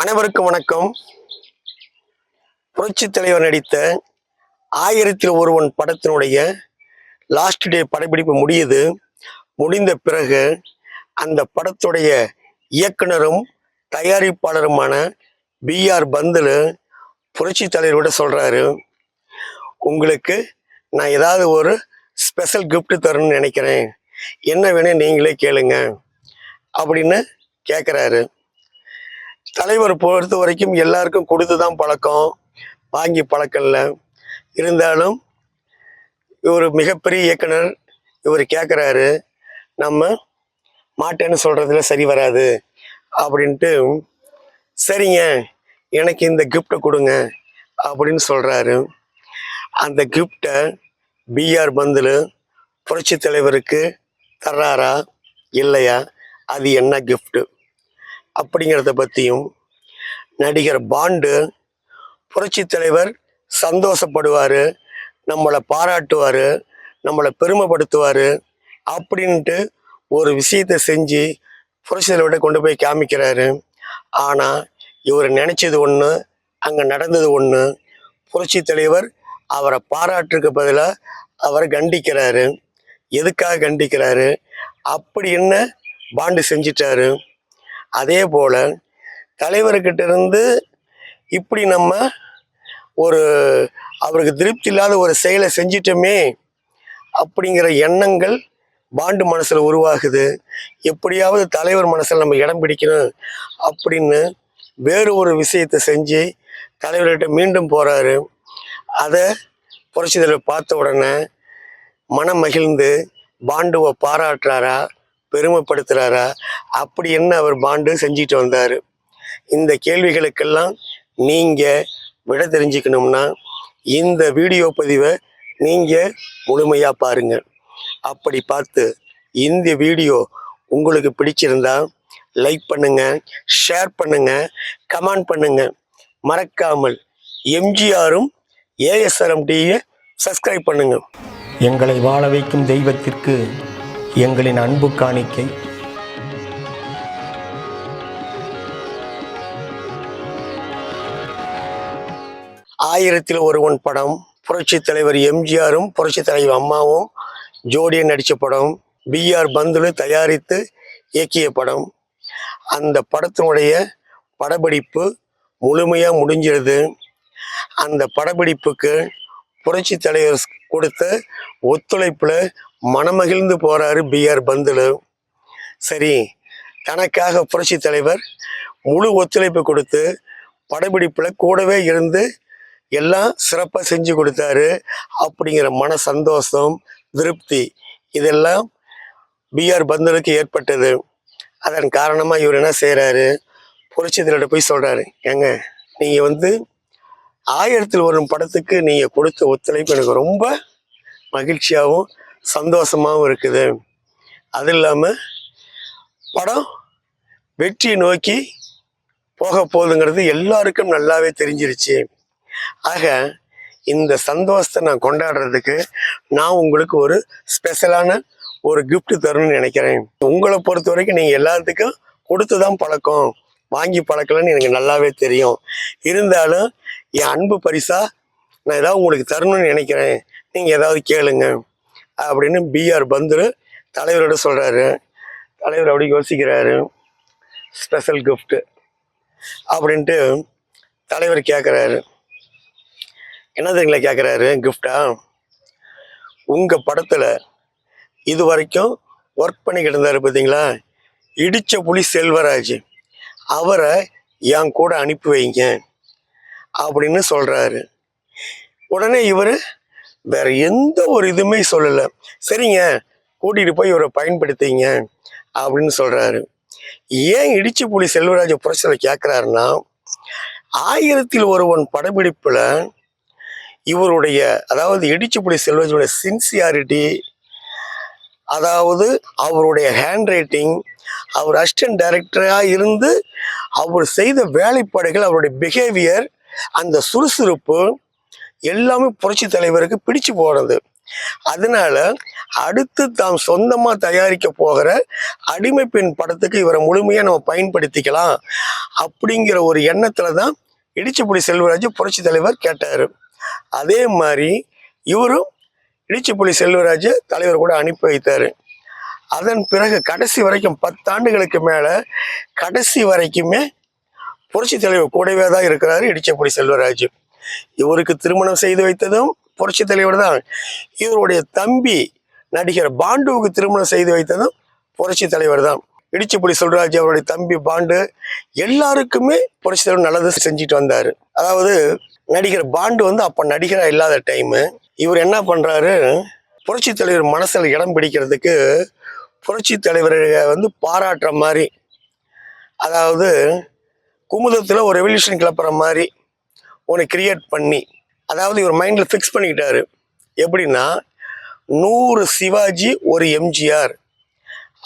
அனைவருக்கும் வணக்கம். புரட்சி தலைவர் நடித்த ஆயிரத்தில் ஒருவன் படத்தினுடைய லாஸ்ட் டே படப்பிடிப்பு முடியுது. முடிந்த பிறகு அந்த படத்துடைய இயக்குனரும் தயாரிப்பாளருமான பிஆர் பந்துலு புரட்சி தலைவரோட சொல்கிறாரு உங்களுக்கு நான் ஏதாவது ஒரு ஸ்பெஷல் கிஃப்ட் தரணும்னு நினைக்கிறேன். என்ன வேணும் நீங்களே கேளுங்க. அப்படின்னு கேட்குறாரு தலைவர் பொறுத்த வரைக்கும் எல்லாருக்கும் கொடுத்து தான் பழக்கம். வாங்கி பழக்கம் இல்லை இருந்தாலும் இவர் மிகப்பெரிய இயக்குனர் இவர் கேட்குறாரு நம்ம மாட்டேன்னு சொல்கிறதுல சரி வராது அப்படின்ட்டு சரிங்க எனக்கு இந்த கிஃப்ட்டை கொடுங்க அப்படின்னு சொல்கிறாரு அந்த கிஃப்டை பிஆர் பந்தில் புரட்சி தலைவருக்கு தர்றாரா? இல்லையா? அது என்ன கிஃப்ட்டு அப்படிங்கிறத பற்றியும் நடிகர் பாண்டு புரட்சி தலைவர் சந்தோஷப்படுவார் நம்மளை பாராட்டுவார் நம்மளை பெருமைப்படுத்துவார் அப்படின்ட்டு ஒரு விஷயத்தை செஞ்சு புரட்சி தலைவர்கிட்ட கொண்டு போய் காமிக்கிறாரு. ஆனால் இவர் நினச்சது ஒன்று அங்கே நடந்தது ஒன்று புரட்சி தலைவர் அவரை பாராட்டுக்கு பதிலாக அவரை கண்டிக்கிறாரு. எதுக்காக கண்டிக்கிறாரு? அப்படி என்ன பாண்டு செஞ்சிட்டாரு? அதே போல் தலைவர்கிட்ட இருந்து இப்படி நம்ம ஒரு அவருக்கு திருப்தி இல்லாத ஒரு செயலை செஞ்சிட்டோமே அப்படிங்கிற எண்ணங்கள் பாண்டு மனசில் உருவாகுது. எப்படியாவது தலைவர் மனசில் நம்ம இடம் பிடிக்கணும் அப்படின்னு வேறு ஒரு விஷயத்தை செஞ்சு தலைவர்கிட்ட மீண்டும் போகிறாரு அதை புரட்சி தலைவர் பார்த்த உடனே மனம் மகிழ்ந்து பாண்டுவை பாராட்டுறாரா? பெருமைப்படுத்துகிறாரா அப்படி என்ன அவர் பாண்டு செஞ்சுட்டு வந்தார்? இந்த கேள்விகளுக்கெல்லாம் நீங்கள் விட தெரிஞ்சுக்கணும்னா இந்த வீடியோ பதிவை நீங்கள் முழுமையாக பாருங்கள் அப்படி பார்த்து இந்த வீடியோ உங்களுக்கு பிடிச்சிருந்தா லைக் பண்ணுங்கள் ஷேர் பண்ணுங்கள் கமெண்ட் பண்ணுங்கள் மறக்காமல் எம்ஜிஆரும் ஏஎஸ்ஆர்எம்டியை சப்ஸ்கிரைப் பண்ணுங்கள் எங்களை வாழ வைக்கும் தெய்வத்திற்கு எங்களின் அன்பு காணிக்கை. ஆயிரத்தில் ஒருவன் படம் புரட்சி தலைவர் எம்ஜிஆரும் புரட்சி தலைவர் அம்மாவும் ஜோடியா நடித்த படம் பிஆர் பந்துலு தயாரித்து இயக்கிய படம். அந்த படத்தினுடைய படப்பிடிப்பு முழுமையாக முடிஞ்சிருது. அந்த படப்பிடிப்புக்கு புரட்சி தலைவர் கொடுத்த ஒத்துழைப்பில் மனமகிழ்ந்து போகிறாரு பிஆர் பந்துலு. சரி தனக்காக புரட்சி தலைவர் முழு ஒத்துழைப்பு கொடுத்து படப்பிடிப்பில் கூடவே இருந்து எல்லாம் சிறப்பாக செஞ்சு கொடுத்தாரு. அப்படிங்கிற மன சந்தோஷம் திருப்தி இதெல்லாம் பிஆர் பந்தலுக்கு ஏற்பட்டது. அதன் காரணமாக இவர் என்ன செய்கிறாரு புரட்சித்தலைவர்கிட்ட போய் சொல்கிறாரு ஏங்க நீங்கள் வந்து ஆயிரத்தில் வரும் படத்துக்கு நீங்கள் கொடுத்த ஒத்துழைப்பு எனக்கு ரொம்ப மகிழ்ச்சியாகவும் சந்தோஷமாகவும் இருக்குது. அது இல்லாமல் படம் வெற்றியை நோக்கி போக போகுதுங்கிறது எல்லாருக்கும் நல்லாவே தெரிஞ்சிருச்சு. ஆக இந்த சந்தோஷத்தை நான் கொண்டாடுறதுக்கு நான் உங்களுக்கு ஒரு ஸ்பெஷலான ஒரு கிஃப்ட் தரணும்னு நினைக்கிறேன். உங்களை பொறுத்த வரைக்கும் நீங்கள் எல்லாத்துக்கும் கொடுத்து தான் பழக்கம். வாங்கி பழக்கலன்னு எனக்கு நல்லாவே தெரியும். இருந்தாலும் என் அன்பு பரிசா நான் ஏதாவது உங்களுக்கு தரணும்னு நினைக்கிறேன். நீங்கள் ஏதாவது கேளுங்க. அப்படின்னு பிஆர் பந்துரு தலைவரோட சொல்கிறாரு தலைவர் அப்படி யோசிக்கிறாரு. ஸ்பெஷல் கிஃப்ட்டு அப்படின்ட்டு தலைவர் கேட்குறாரு என்னதுங்களா கேட்குறாரு கிஃப்டா உங்கள் படத்தில் இது வரைக்கும் ஒர்க் பண்ணிக்கிட்டு இருந்தார் பார்த்தீங்களா இடித்த புலி செல்வராஜ். அவரை என் கூட அனுப்பி வைங்க அப்படின்னு சொல்கிறாரு உடனே இவர் வேற எந்த ஒரு இதுவுமே சொல்லலை. சரிங்க கூட்டிகிட்டு போய் இவரை பயன்படுத்திங்க அப்படின்னு சொல்கிறாரு ஏன் இடிச்சு புலி செல்வராஜ புரட்சியில் கேட்குறாருன்னா ஆயிரத்தில் ஒருவன் படப்பிடிப்பில் இவருடைய அதாவது இடிச்சுப்புடி செல்வஜனுடைய சின்சியாரிட்டி அதாவது அவருடைய ஹேண்ட் ரைட்டிங் அவர் அசிஸ்டன்ட் டைரக்டராக இருந்து அவர் செய்த வேலைப்பாடுகள் அவருடைய பிஹேவியர் அந்த சுறுசுறுப்பு எல்லாமே புரட்சி தலைவருக்கு பிடிச்சு போனது. அதனால அடுத்து தாம் சொந்தமா தயாரிக்க போகிற அடிமை பெண் படத்துக்கு இவரை முழுமையா நம்ம பயன்படுத்திக்கலாம் அப்படிங்கிற ஒரு எண்ணத்துல தான் இடிச்சுப்புடி செல்வராஜ் புரட்சி தலைவர் கேட்டாரு. அதே மாதிரி இவரும் இடிச்சுப்புலி செல்வராஜ் தலைவர் கூட அனுப்பி வைத்தாரு. அதன் பிறகு கடைசி வரைக்கும் பத்தாண்டுகளுக்கு மேல கடைசி வரைக்குமே புரட்சி தலைவர் கூடவே தான் இருக்கிறாரு இடிச்சப்புடி செல்வராஜ். இவருக்கு திருமணம் செய்து வைத்ததும் புரட்சி தலைவர் தான். இவருடைய தம்பி நடிகர் பாண்டுவுக்கு திருமணம் செய்து வைத்ததும் புரட்சி தலைவர் தான். இடிச்சப்புடி சொல்றாஜ் அவருடைய தம்பி பாண்டு எல்லாருக்குமே புரட்சி தலைவர் நல்லது செஞ்சுட்டு வந்தாரு. அதாவது நடிகர் பாண்டு வந்து அப்ப நடிகராக இல்லாத டைமு இவர் என்ன பண்றாரு? புரட்சி தலைவர் மனசில் இடம் பிடிக்கிறதுக்கு புரட்சி தலைவரை வந்து பாராட்டுற மாதிரி அதாவது குமுதத்தில் ஒரு ரெவல்யூஷன் கிளப்புற மாதிரி ஒன்று கிரியேட் பண்ணி அதாவது இவர் மைண்டில் ஃபிக்ஸ் பண்ணிக்கிட்டாரு. எப்படின்னா நூறு சிவாஜி ஒரு எம்ஜிஆர்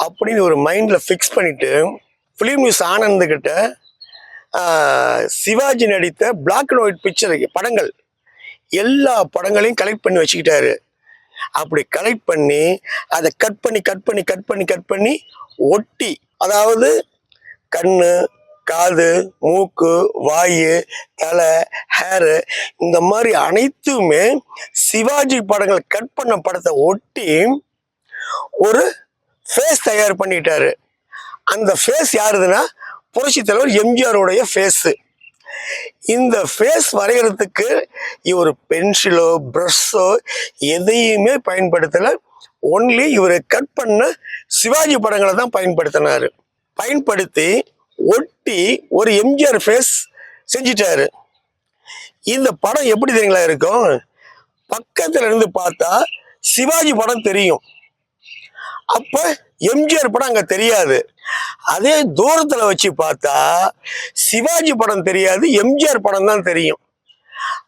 அப்படின்னு ஒரு மைண்டில் ஃபிக்ஸ் பண்ணிவிட்டு ஃபிலிம் நியூஸ் ஆனந்துக்கிட்ட சிவாஜி நடித்த பிளாக் அண்ட் ஒயிட் பிக்சர் படங்கள் எல்லா படங்களையும் கலெக்ட் பண்ணி வச்சுக்கிட்டாரு. அப்படி கலெக்ட் பண்ணி அதை கட் பண்ணி கட் பண்ணி கட் பண்ணி கட் பண்ணி ஒட்டி அதாவது கண்ணு காது மூக்கு வாய் தலை ஹேரு இந்த மாதிரி அனைத்துமே சிவாஜி படங்கள் கட் பண்ண படத்தை ஒட்டி ஒரு ஃபேஸ் தயார் பண்ணிட்டாரு. அந்த ஃபேஸ் யாருதுன்னா புரட்சி தலைவர் எம்ஜிஆருடைய ஃபேஸு இந்த ஃபேஸ் வரைகிறதுக்கு இவர் பென்சிலோ ப்ரஷ்ஷோ எதையுமே பயன்படுத்தலை. ஒன்லி இவர் கட் பண்ண சிவாஜி படங்களை தான் பயன்படுத்தினார். பயன்படுத்தி ஒட்டி ஒரு எம்ஜிஆர் ஃபேஸ் செஞ்சிட்டாரு. இந்த படம் எப்படி தெரியுங்களா இருக்கும்? பக்கத்துல இருந்து பார்த்தா சிவாஜி படம் தெரியும். அப்ப எம்ஜிஆர் படம் அங்க தெரியாது. அதே தூரத்துல வச்சு பார்த்தா சிவாஜி படம் தெரியாது எம்ஜிஆர் படம் தான் தெரியும்.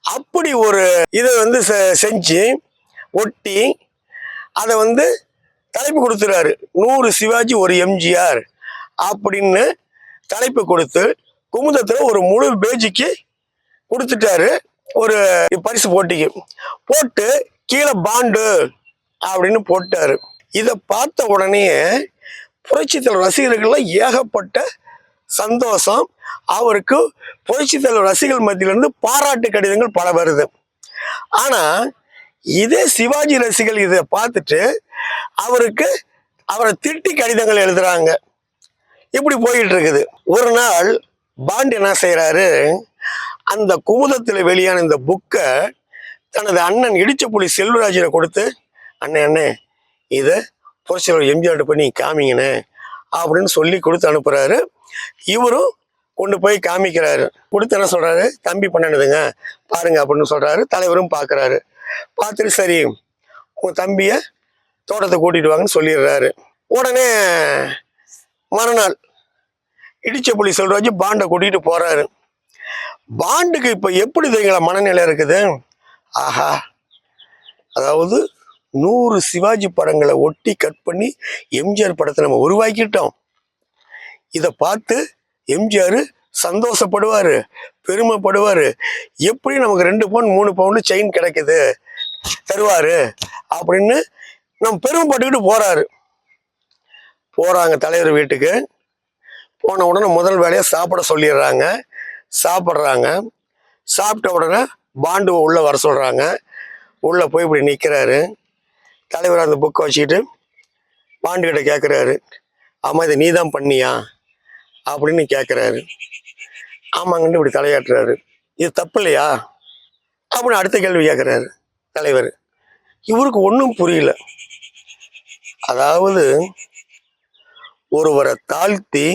அப்படி ஒரு இதை வந்து செ- செஞ்சு ஒட்டி அதை வந்து தலைப்பு கொடுத்துறாரு. நூறு சிவாஜி ஒரு எம்ஜிஆர் அப்படின்னு தலைப்பு கொடுத்து குமுதத்தில் ஒரு முழு பேஜிக்கு கொடுத்துட்டாரு. ஒரு பரிசு போட்டிக்கு. போட்டு கீழே பாண்டு அப்படின்னு போட்டாரு. இதை பார்த்த உடனே புரட்சித்தலைவர் ரசிகர்கள்லாம் ஏகப்பட்ட சந்தோஷம். அவருக்கு புரட்சித்தலைவர் ரசிகர்கள் மத்தியிலிருந்து பாராட்டு கடிதங்கள் பல வருது. ஆனால் இதே சிவாஜி ரசிகர்கள் இதை பார்த்துட்டு அவருக்கு அவரை திட்டி கடிதங்கள் எழுதுகிறாங்க இப்படி போயிட்டு இருக்குது ஒரு நாள் பாண்ட் என்ன செய்கிறாரு அந்த குமுதத்தில் வெளியான இந்த புக்கை தனது அண்ணன் இடிச்சப்புலி செல்வராஜனை கொடுத்து அண்ணே அண்ணே இதை புரட்சியாளர் எம்ஜிஆர் பண்ணி காமிங்கண்ணே அப்படின்னு சொல்லி கொடுத்து அனுப்புகிறாரு இவரும் கொண்டு போய் காமிக்கிறாரு. கொடுத்து என்ன சொல்கிறாரு தம்பி பண்ணனுதுங்க பாருங்க அப்படின்னு சொல்கிறாரு தலைவரும் பார்க்குறாரு பார்த்துட்டு சரி உங்கள் தம்பியை தோட்டத்தை கூட்டிட்டு வாங்கன்னு சொல்லிடுறாரு. உடனே மறுநாள் இடிச்சப்புலி செல்வராஜ் பாண்டை கூட்டிட்டு போறாரு. பாண்டுக்கு இப்ப எப்படி தெரியுங்களா மனநிலை இருக்குது? ஆஹா. அதாவது நூறு சிவாஜி படங்களை ஒட்டி கட் பண்ணி எம்ஜிஆர் படத்தை நம்ம உருவாக்கிட்டோம். இதை பார்த்து எம்ஜிஆர் சந்தோஷப்படுவார் பெருமைப்படுவார். எப்படி நமக்கு ரெண்டு பவுன் மூணு பவுண்டு செயின் கிடைக்குது? தருவார் அப்படின்னு நம்ம பெருமைப்பட்டுக்கிட்டு போகிறாரு போகிறாங்க தலைவர் வீட்டுக்கு. போன உடனே முதல் வேலையை சாப்பிட சொல்லிடுறாங்க. சாப்பிட்றாங்க. சாப்பிட்ட உடனே பாண்டுவை உள்ளே வர சொல்கிறாங்க உள்ளே போய் இப்படி நிற்கிறாரு தலைவர் அந்த புக்கை வச்சுக்கிட்டு பாண்டுகிட்ட கேட்குறாரு ஆமாம் இதை நீ தான் பண்ணியா? அப்படின்னு கேட்குறாரு ஆமாங்கன்னு இப்படி தலையாட்டுறாரு. இது தப்பு இல்லையா? அப்படின்னு அடுத்த கேள்வி கேட்குறாரு தலைவர். இவருக்கு ஒன்றும் புரியல. அதாவது ஒருவரை தாழ்த்தி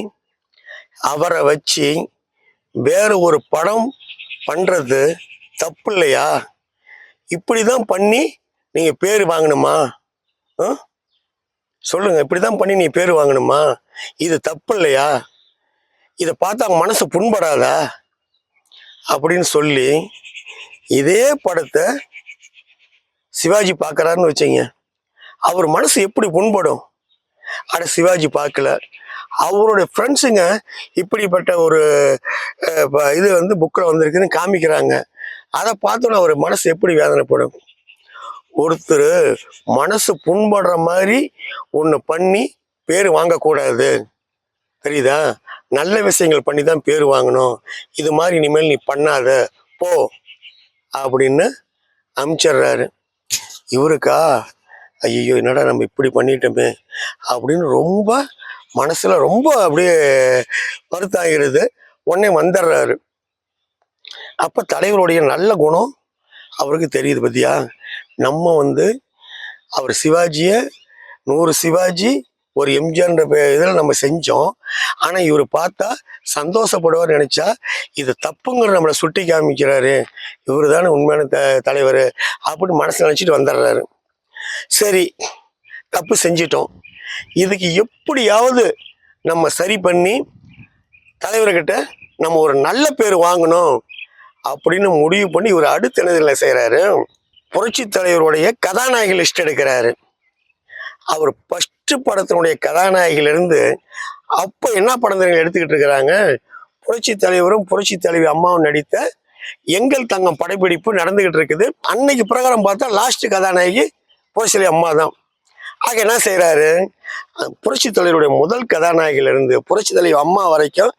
அவரை வச்சு வேறு ஒரு படம் பண்ணுறது தப்பு இல்லையா இப்படி தான் பண்ணி நீங்கள் பேர் வாங்கணுமா? சொல்லுங்கள் இப்படி தான் பண்ணி நீ பேர் வாங்கணுமா? இது தப்பு இல்லையா இதை பார்த்தா அவங்க மனசு புண்படாதா? அப்படின்னு சொல்லி இதே படத்தை சிவாஜி பார்க்கறாருன்னு வச்சுங்க அவர் மனசு எப்படி புண்படும்? அட சிவாஜி பார்க்கல. அவருடைய ஃப்ரெண்ட்ஸுங்க இப்படிப்பட்ட ஒரு இது வந்து புக்கில் வந்திருக்குன்னு காமிக்கிறாங்க. அதை பார்த்தோன்னே அவர் மனசு எப்படி வேதனைப்படும்? ஒருத்தர் மனசு புண்படுற மாதிரி ஒன்று பண்ணி பேர் வாங்கக்கூடாது. தெரியுதா? நல்ல விஷயங்கள் பண்ணி தான் பேர் வாங்கணும். இது மாதிரி இனிமேல் நீ பண்ணாத. போ. அப்படின்னு அமிச்சிடுறாரு. இவருக்கா ஐயோ என்னடா நம்ம இப்படி பண்ணிட்டோமே? அப்படின்னு ரொம்ப மனசில் ரொம்ப அப்படியே வருத்தாகிறது உடனே வந்துடுறாரு. அப்போ தலைவருடைய நல்ல குணம் அவருக்கு தெரியுது பத்தியா? நம்ம வந்து அவர் சிவாஜியை நூறு சிவாஜி ஒரு எம்ஜிஆர்ன்ற இதில் நம்ம செஞ்சோம். ஆனால் இவர் பார்த்தா சந்தோஷப்படுவார் நினச்சா இது தப்புங்கிற நம்மளை சுட்டி காமிக்கிறாரு. இவர் தானே உண்மையான த தலைவர் அப்படின்னு மனசு நினச்சிட்டு வந்துடுறாரு. சரி தப்பு செஞ்சிட்டோம். இதுக்கு எப்படியாவது நம்ம சரி பண்ணி தலைவர்கிட்ட நம்ம ஒரு நல்ல பேர் வாங்கணும் அப்படின்னு முடிவு பண்ணி இவர் அடுத்த நிலையில் செய்கிறாரு புரட்சி தலைவருடைய கதாநாயகி லிஸ்ட் எடுக்கிறாரு. அவர் ஃபஸ்ட்டு படத்தினுடைய கதாநாயகிலிருந்து அப்போ என்ன படம் எடுத்துக்கிட்டு இருக்கிறாங்க? புரட்சி தலைவரும் புரட்சி தலைவி அம்மாவும் நடித்த எங்கள் தங்கம் படப்பிடிப்பு நடந்துகிட்டு இருக்குது. அன்னைக்கு பிரகாரம் பார்த்தா லாஸ்ட் கதாநாயகி புரட்சி அம்மா தான் ஆக என்ன செய்கிறாரு புரட்சி தலைவருடைய முதல் கதாநாயகிலிருந்து புரட்சி தலைவர் அம்மா வரைக்கும்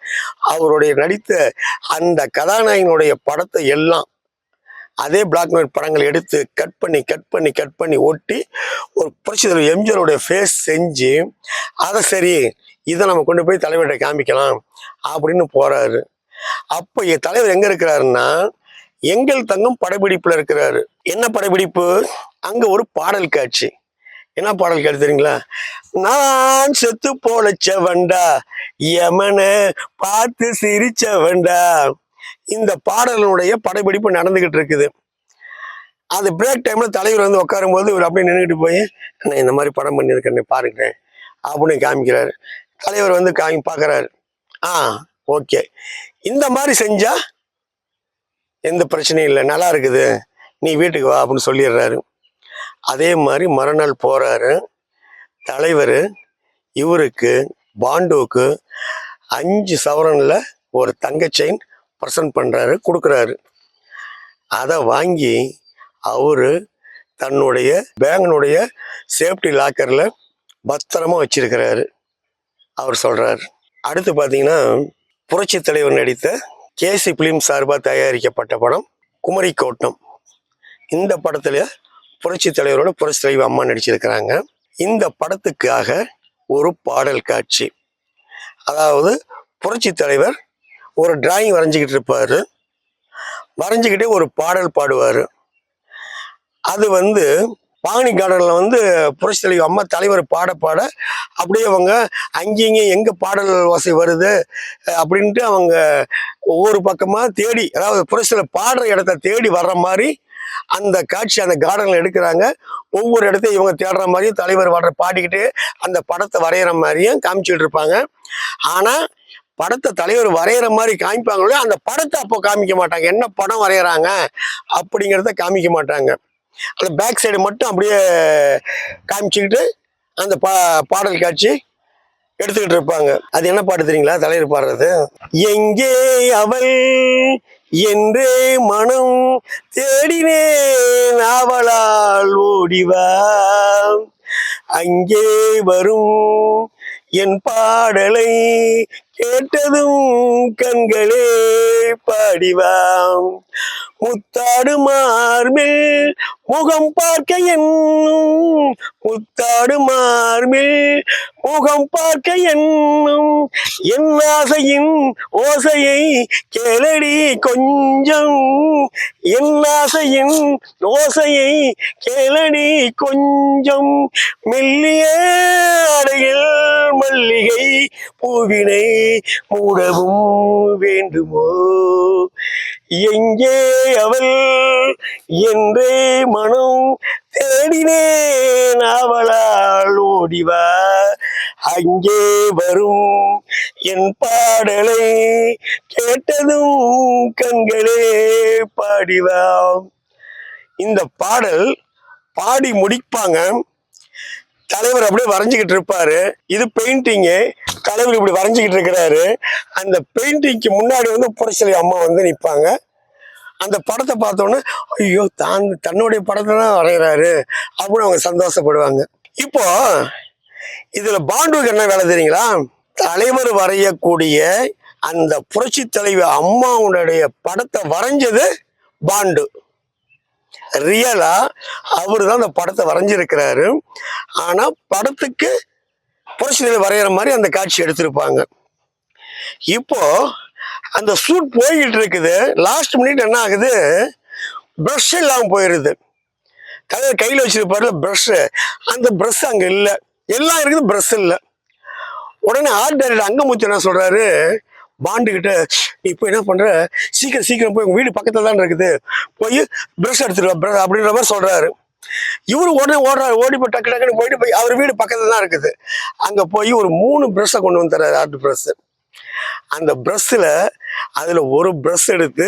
அவருடைய நடித்த அந்த கதாநாயகனுடைய படத்தை எல்லாம் அதே பிளாக் அண்ட் ஒயிட் படங்கள் எடுத்து கட் பண்ணி கட் பண்ணி கட் பண்ணி ஒட்டி ஒரு புரட்சி தலைவர் எம்ஜிஆருடைய ஃபேஸ் செஞ்சு அதை சரி இதை நம்ம கொண்டு போய் தலைவர்கிட்ட காமிக்கலாம் அப்படின்னு போகிறாரு அப்போ தலைவர் எங்கே இருக்கிறாருன்னா எங்கள் தங்கம் படப்பிடிப்பில் இருக்கிறாரு. என்ன படப்பிடிப்பு? அங்கே ஒரு பாடல் காட்சி. என்ன பாடல் காட்சி தெரியுங்களா? நான் செத்து போலச்சவன்டா யமனை பார்த்து சிரிச்சவன்டா. இந்த பாடலினுடைய படப்பிடிப்பு நடந்துகிட்டு இருக்குது. அது பிரேக் டைமில் தலைவர் வந்து உட்காரும் போது இவர் அப்படியே நின்றுட்டு போய் நான் இந்த மாதிரி படம் பண்ணியிருக்கேன் பாருங்க அப்படின்னு காமிக்கிறாரு. தலைவர் வந்து காமி பார்க்கறாரு. ஆ ஓகே. இந்த மாதிரி செஞ்சால் எந்த பிரச்சனையும் இல்லை. நல்லா இருக்குது. நீ வீட்டுக்கு வா அப்படின்னு சொல்லிடுறாரு. அதே மாதிரி மறுநாள் போகிறாரு தலைவர் இவருக்கு பாண்டுவுக்கு அஞ்சு சவரனில் ஒரு தங்க செயின் ப்ரெசன்ட் பண்ணுறாரு கொடுக்குறாரு. அதை வாங்கி அவர் தன்னுடைய பேங்கினுடைய சேஃப்டி லாக்கரில் பத்திரமாக வச்சிருக்கிறாரு. அவர் சொல்கிறார் அடுத்து பார்த்தீங்கன்னா புரட்சி தலைவர் நடித்த கேசி பிலிம் சார்பாக தயாரிக்கப்பட்ட படம் குமரி கோட்டம் இந்த படத்துல புரட்சி தலைவரோட புரட்சி தலைவி அம்மா நடிச்சிருக்கிறாங்க. இந்த படத்துக்காக ஒரு பாடல் காட்சி. அதாவது புரட்சி தலைவர் ஒரு டிராயிங் வரைஞ்சிக்கிட்டு இருப்பார். வரைஞ்சிக்கிட்டே ஒரு பாடல் பாடுவார். அது வந்து பாணி கார்டனில் வந்து புரட்சி தலைவி அம்மா தலைவர் பாட பாட அப்படியே அவங்க அங்கேயும் இங்கேயும் எங்கே பாடல் வசதி வருது அப்படின்ட்டு அவங்க ஒவ்வொரு பக்கமாக தேடி அதாவது புரட்சி தலைவர் பாடுற இடத்த தேடி வர்ற மாதிரி அந்த காட்சி அந்த கார்டனில் எடுக்கிறாங்க. ஒவ்வொரு இடத்தையும் இவங்க தேடுற மாதிரியும் தலைவர் வாடுற பாடிக்கிட்டு அந்த படத்தை வரைகிற மாதிரியும் காமிச்சிட்டு இருப்பாங்க. ஆனால் படத்தை தலைவர் வரைகிற மாதிரி காமிப்பாங்களோ அந்த படத்தை அப்போ காமிக்க மாட்டாங்க. என்ன படம் வரைகிறாங்க அப்படிங்கிறத காமிக்க மாட்டாங்க. அந்த பேக் சைடு மட்டும் அப்படியே காமிச்சுக்கிட்டு அந்த பா பாடல் காட்சி எடுத்துக்கிட்டு இருப்பாங்க. அது என்ன பாட்டு தெரியுங்களா? தலைவர் பாடுறது? எங்கே அவள் என்றே மனம் தேடினேன் அவளால் ஓடிவா. அங்கே வரும் என் பாடலை கேட்டதும் கண்களே பாடிவாம் முத்தாடு மார்பில் முகம் பார்க்க என்னும் முத்தாடு மார்பில் முகம் பார்க்க என்னும் என் ஆசையின் ஓசையை கேளடி கொஞ்சம். என் ஆசையின் ஓசையை கேளடி கொஞ்சம். மெல்லிய அடையில் மல்லிகை பூவினை மூடவும் வேண்டுமோ? எங்கே அவள் என்றே மனம் தேடினேன். அவளால் ஓடிவா அங்கே வரும் என் பாடலை கேட்டதும் கண்களே பாடிவா. இந்த பாடல் பாடி முடிப்பாங்க. தலைவர் அப்படியே வரைஞ்சிக்கிட்டு இருப்பாரு. இது பெயிண்டிங்கு தலைவர் இப்படி வரைஞ்சிக்கிட்டு இருக்கிறாரு. அந்த பெயிண்டிங்க்கு முன்னாடி வந்து புரட்சி அம்மா வந்து நிற்பாங்க அந்த படத்தை பார்த்தோன்னே ஐயோ தான் தன்னுடைய படத்தை தான் வரைகிறாரு அப்படின்னு அவங்க சந்தோஷப்படுவாங்க. இப்போ இதுல பாண்டுக்கு என்ன வேலை தெரியுங்களா? தலைவர் வரையக்கூடிய அந்த புரட்சி தலைவர் அம்மாவுடைய படத்தை வரைஞ்சது பாண்டு. ரியலாக அவர் தான் அந்த படத்தை வரைஞ்சிருக்கிறாரு. ஆனால் படத்துக்கு புரட்சி வரைகிற மாதிரி அந்த காட்சி எடுத்திருப்பாங்க. இப்போ அந்த சூட் போய்கிட்டு இருக்குது லாஸ்ட் மினிட் என்ன ஆகுது? ப்ரஷ் இல்லாமல் போயிடுது தலைவர் கையில் வச்சிருப்பாருல ப்ரஷ்ஷு அந்த ப்ரஷ் அங்கே இல்லை. எல்லாம் இருக்குது ப்ரஷ் இல்லை. உடனே ஆர்ட் டைரக்டர் அங்கமுத்து என்ன சொல்கிறாரு பாண்டுக்கிட்ட நீ இப்போ என்ன பண்ற? சீக்கிரம் சீக்கிரம் போய் உங்க வீடு பக்கத்துல தான் இருக்குது. போய் ப்ரஷ் எடுத்துட்டு வா அப்படின்ற மாதிரி சொல்றாரு. இவரு உடனே ஓடுறாரு ஓடி போய் டக்கு டக்குன்னு போயிட்டு போய் அவர் வீடு பக்கத்துல தான் இருக்குது. அங்க போய் ஒரு மூணு ப்ரஷ்ஷை கொண்டு வந்து தர்றாரு ஆர்ட் ப்ரஷ் அந்த ப்ரஷ்ல அதுல ஒரு ப்ரஷ் எடுத்து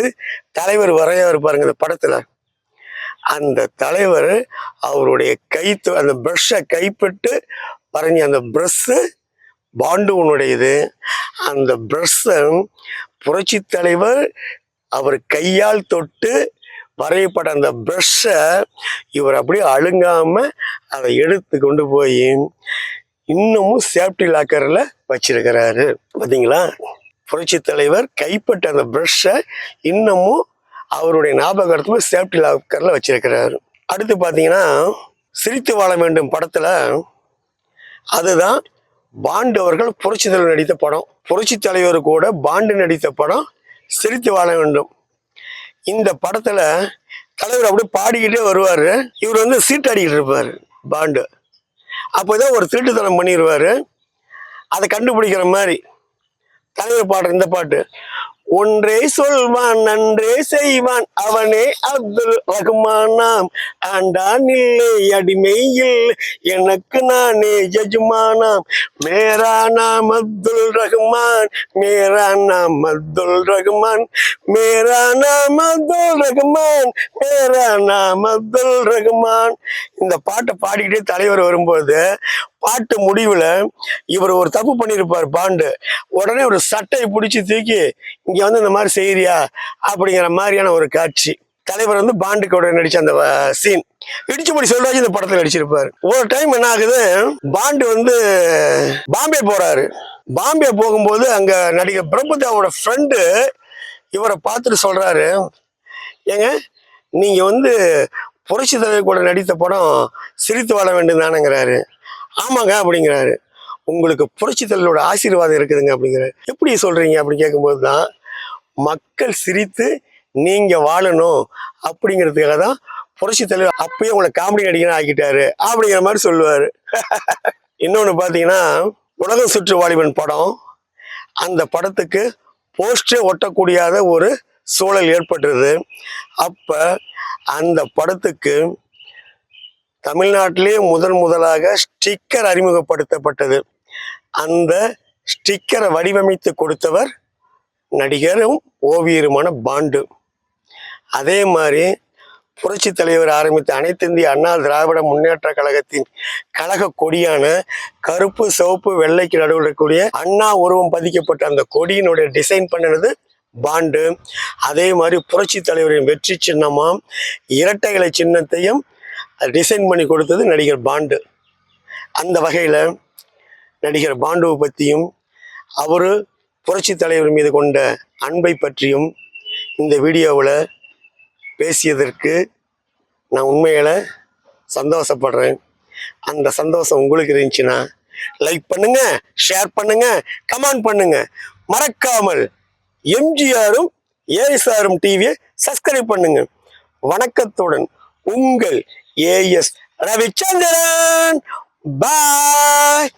தலைவர் வரைய இருப்பாருங்க இந்த படத்துல. அந்த தலைவர் அவருடைய கை அந்த ப்ரஷ்ஷை கைப்பட்டு வரைஞ்ச அந்த ப்ரஷ்ஷு பாண்டு உன்னுடையது. அந்த ப்ரஷ்ஷை புரட்சி தலைவர் அவர் கையால் தொட்டு வரையப்பட்ட அந்த ப்ரெஷ்ஷை இவர் அப்படியே அழுங்காம அதை எடுத்து கொண்டு போய் இன்னமும் சேஃப்டி லாக்கரில் வச்சிருக்கிறாரு. பார்த்தீங்களா புரட்சி தலைவர் கைப்பட்ட அந்த ப்ரெஷ்ஷை இன்னமும் அவருடைய ஞாபகார்த்தமாக சேஃப்டி லாக்கரில் வச்சிருக்கிறாரு. அடுத்து பார்த்தீங்கன்னா சிரித்து வாழ வேண்டும் படத்தில் அதுதான் பாண்டு அவர்கள் புரட்சி தலைவர் நடித்த படம். புரட்சி தலைவர் கூட பாண்டு நடித்த படம் சிரித்து வாழ வேண்டும். இந்த படத்துல தலைவர் அப்படியே பாடிக்கிட்டே வருவார். இவர் வந்து சீட்டாடிக்கிட்டு இருப்பார் பாண்டு. அப்போதான் ஒரு திருட்டுத்தனம் பண்ணிடுவாரு அதை கண்டுபிடிக்கிற மாதிரி தலைவர் பாடுற இந்த பாட்டு. ஒன்றே சொல்வான் நன்றே செய்வான். அவனே அப்துல் ரஹ்மானாம் ஆண்டான் இல்லை அடிமை இல்லை. எனக்கு நானே யஜமானாம் மேரா நாம் அப்துல் ரஹ்மான் மேரா நாம் அப்துல் ரஹ்மான். மேரா நாம் அப்துல் ரஹ்மான் மேரா நாம் அப்துல் ரஹ்மான். இந்த பாட்டை பாடிக்கிட்டே தலைவர் வரும்போது பாட்டு முடிவில் இவர் ஒரு தப்பு பண்ணியிருப்பார் பாண்டு. உடனே ஒரு சட்டையை பிடிச்சி தூக்கி இங்கே வந்து இந்த மாதிரி செய்கிறியா அப்படிங்கிற மாதிரியான ஒரு காட்சி. தலைவர் வந்து பாண்டு கூட நடிச்ச அந்த சீன். இடிச்சுப்படி செல்வராஜ் இந்த படத்தில் நடிச்சிருப்பார். ஒரு டைம் என்ன ஆகுது பாண்டு வந்து பாம்பே போறாரு. பாம்பே போகும்போது அங்க நடிகர் பிரபுதேவோட ஃப்ரெண்டு இவரை பார்த்துட்டு சொல்றாரு ஏங்க நீங்க வந்து புரட்சி தலைவர் கூட நடித்த படம் சிரித்து வாழ வேண்டும் தானேங்கிறாரு ஆமாங்க அப்படிங்கிறாரு. உங்களுக்கு புரட்சி ஆசீர்வாதம் இருக்குதுங்க அப்படிங்கிறாரு. எப்படி சொல்றீங்க அப்படின்னு கேட்கும்போது தான் மக்கள் சிரித்து நீங்க வாழணும் அப்படிங்கிறதுக்காக தான் புரட்சி தலைவர் அப்பயே உங்களை காமெடி நடிகனா ஆக்கிட்டாரு அப்படிங்கிற மாதிரி சொல்லுவாரு. இன்னொன்று பார்த்தீங்கன்னா உலகம் சுற்று வாலிபன் படம். அந்த படத்துக்கு போஸ்டே ஒட்டக்கூடியாத ஒரு சூழல் ஏற்பட்டுருது. அப்போ அந்த படத்துக்கு தமிழ்நாட்டிலே முதன் முதலாக ஸ்டிக்கர் அறிமுகப்படுத்தப்பட்டது. அந்த ஸ்டிக்கரை வடிவமைத்து கொடுத்தவர் நடிகரும் ஓவியருமான பாண்டு. அதே மாதிரி புரட்சி தலைவர் ஆரம்பித்த அனைத்து இந்திய அண்ணா திராவிட முன்னேற்ற கழகத்தின் கழக கொடியான கருப்பு சிவப்பு வெள்ளைக்கு நடுவில் இருக்கக்கூடிய அண்ணா உருவம் பதிக்கப்பட்ட அந்த கொடியினுடைய டிசைன் பண்ணினது பாண்டு. அதே மாதிரி புரட்சி தலைவரின் வெற்றி சின்னமாக இரட்டை இலை சின்னத்தையும் டிசைன் பண்ணி கொடுத்தது நடிகர் பாண்டு. அந்த வகையில் நடிகர் பாண்டுவை பற்றியும் அவர் புரட்சி தலைவர் மீது கொண்ட அன்பை பற்றியும் இந்த வீடியோவில் பேசியதற்கு நான் உண்மையில் சந்தோஷப்படுறேன். அந்த சந்தோஷம் உங்களுக்கு இருந்துச்சுன்னா லைக் பண்ணுங்க ஷேர் பண்ணுங்க கமெண்ட் பண்ணுங்க. மறக்காமல் எம்ஜிஆரும் ஏஎஸ்ஆரும் டிவியை சப்ஸ்கிரைப் பண்ணுங்க. வணக்கத்துடன் உங்கள் ஏஎஸ் ரவிச்சந்திரன் பாய்